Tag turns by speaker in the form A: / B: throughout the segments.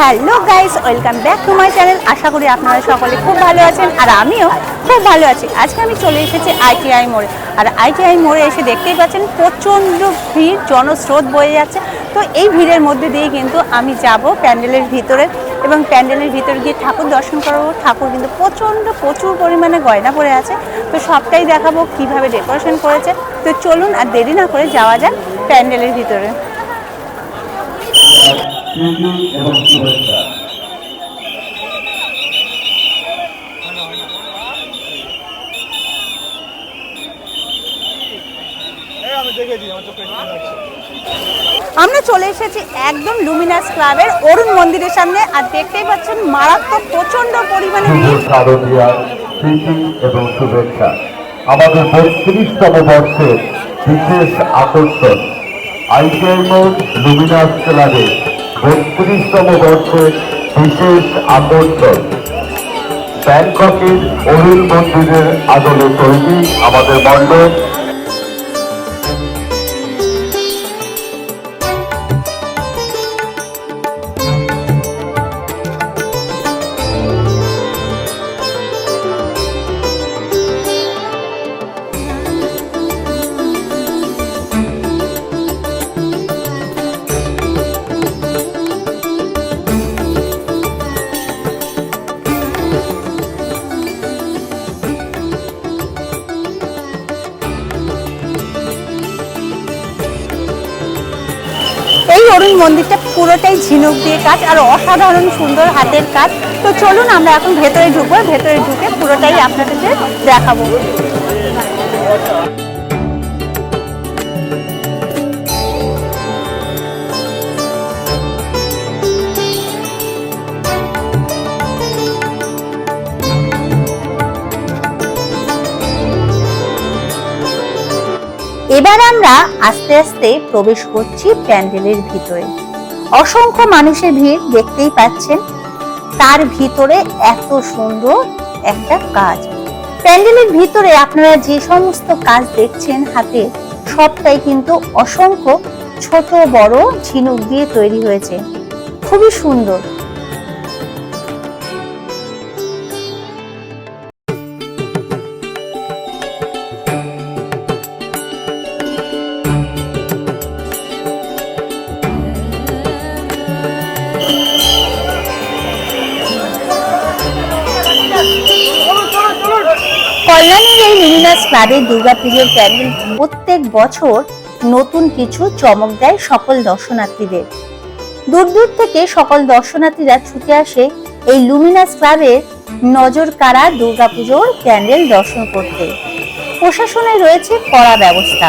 A: Hello guys, welcome back to my channel. আশা করি আপনারা সকলে খুব ভালো আছেন আর আমিও খুব ভালো আছি। আজকে আমি চলে এসেছি আইটিআই মোড়ে। আর আইটিআই মোড়ে এসে দেখতেই পাচ্ছেন প্রচণ্ড ভিড়, জনস্রোত বয়ে যাচ্ছে। তো এই ভিড়ের মধ্যে দিয়ে কিন্তু আমি যাব প্যান্ডেলের ভিতরে এবং প্যান্ডেলের ভিতরে গিয়ে ঠাকুর দর্শন করব। ঠাকুর কিন্তু প্রচণ্ড, প্রচুর পরিমাণে গয়না পড়ে আছে। তো সবটাই দেখাবো কীভাবে ডেকোরেশন করেছে। তো চলুন আর দেরি না করে যাওয়া যাক প্যান্ডেলের ভিতরে।
B: প্রীতি এবং শুভেচ্ছা।
A: আমরা চলে এসেছি একদম লুমিনাস ক্লাবের অরুণ মন্দিরের সামনে আর দেখতেই পাচ্ছেন মারাত্মক প্রচণ্ড পরিমাণে
B: প্রীতি এবং শুভেচ্ছা। আমাদের বত্রিশতম বর্ষের বিশেষ আকর্ষণ। আইটিআই মোড লুমিনাস ক্লাবে বত্রিশতম বর্ষের বিশেষ আকর্ষণ ব্যাংককের অরুণ মন্দিরের আদলে তৈরি আমাদের মণ্ডপ।
A: অরুণ মন্দিরটা পুরোটাই ঝিনুক দিয়ে কাজ আর অসাধারণ সুন্দর হাতের কাজ। তো চলুন, আমরা এখন ভেতরে ঢুকবো। ভেতরে ঢুকে পুরোটাই আপনাদেরকে দেখাবো। এবার আমরা আস্তে আস্তে প্রবেশ করছি প্যান্ডেলের ভিতরে। অসংখ্য মানুষের ভিড় দেখতেই পাচ্ছেন। তার ভিতরে এত সুন্দর একটা কাজ। প্যান্ডেলের ভিতরে আপনারা যে সমস্ত কাজ দেখছেন হাতে, সবটাই কিন্তু অসংখ্য ছোট বড় ঝিনুক দিয়ে তৈরি হয়েছে। খুবই সুন্দর। লুমিনাস ক্লাবের দুর্গাপুজোর প্যান্ডেল প্রত্যেক বছর নতুন কিছু চমক দেয় সকল দর্শনার্থীদের। দূর দূর থেকে সকল দর্শনার্থীরা ছুটে আসে এই লুমিনাস ক্লাবের নজর কাড়া দুর্গাপুজোর প্যান্ডেল দর্শন করতে। প্রশাসনে রয়েছে কড়া ব্যবস্থা।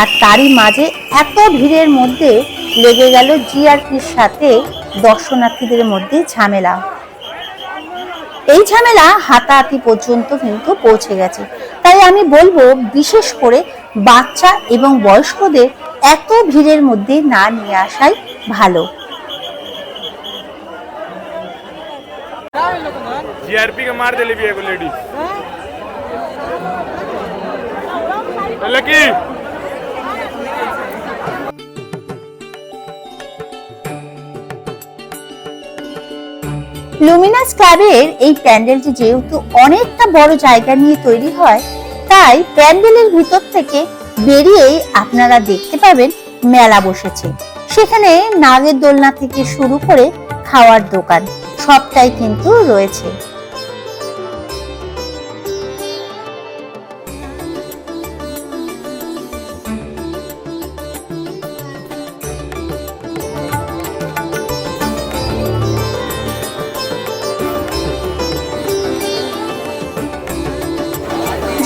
A: আর তারই মাঝে এত ভিড়ের মধ্যে লেগে গেল জিআরপির সাথে দর্শনার্থীদের মধ্যে ঝামেলা। এই ঝামেলা হাতাহাতি পর্যন্ত কিন্তু পৌঁছে গেছে। তাই আমি বলবো বিশেষ করে বাচ্চা এবং বয়স্কদের এত ভিড়ের মধ্যে না নিয়ে আসাই ভালো
C: जीआरपी के मार दिली भी एगो लेडी लकी
A: লুমিনাস ক্লাবের এই প্যান্ডেলটি যেহেতু অনেকটা বড় জায়গা নিয়ে তৈরি হয় তাই প্যান্ডেলের ভিতর থেকে বেরিয়েই আপনারা দেখতে পাবেন মেলা বসেছে। সেখানে নাগের দোলনা থেকে শুরু করে খাওয়ার দোকান সবটাই কিন্তু রয়েছে।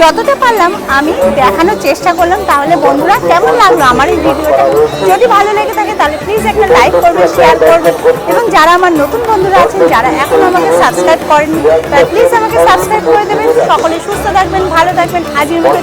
A: যতটা পারলাম আমি দেখানোর চেষ্টা করলাম, তাহলে বন্ধুরা কেমন লাগল আমার এই ভিডিওটা? যদি ভালো লেগে থাকে তাহলে প্লিজ একটা লাইক করবেন শেয়ার করবেন, এবং যারা আমার নতুন বন্ধুরা আছেন, যারা এখন আমাকে সাবস্ক্রাইব করেনি তারা প্লিজ আমাকে সাবস্ক্রাইব করে দেবেন। সকলে সুস্থ থাকবেন, ভালো থাকবেন। আজকের মতো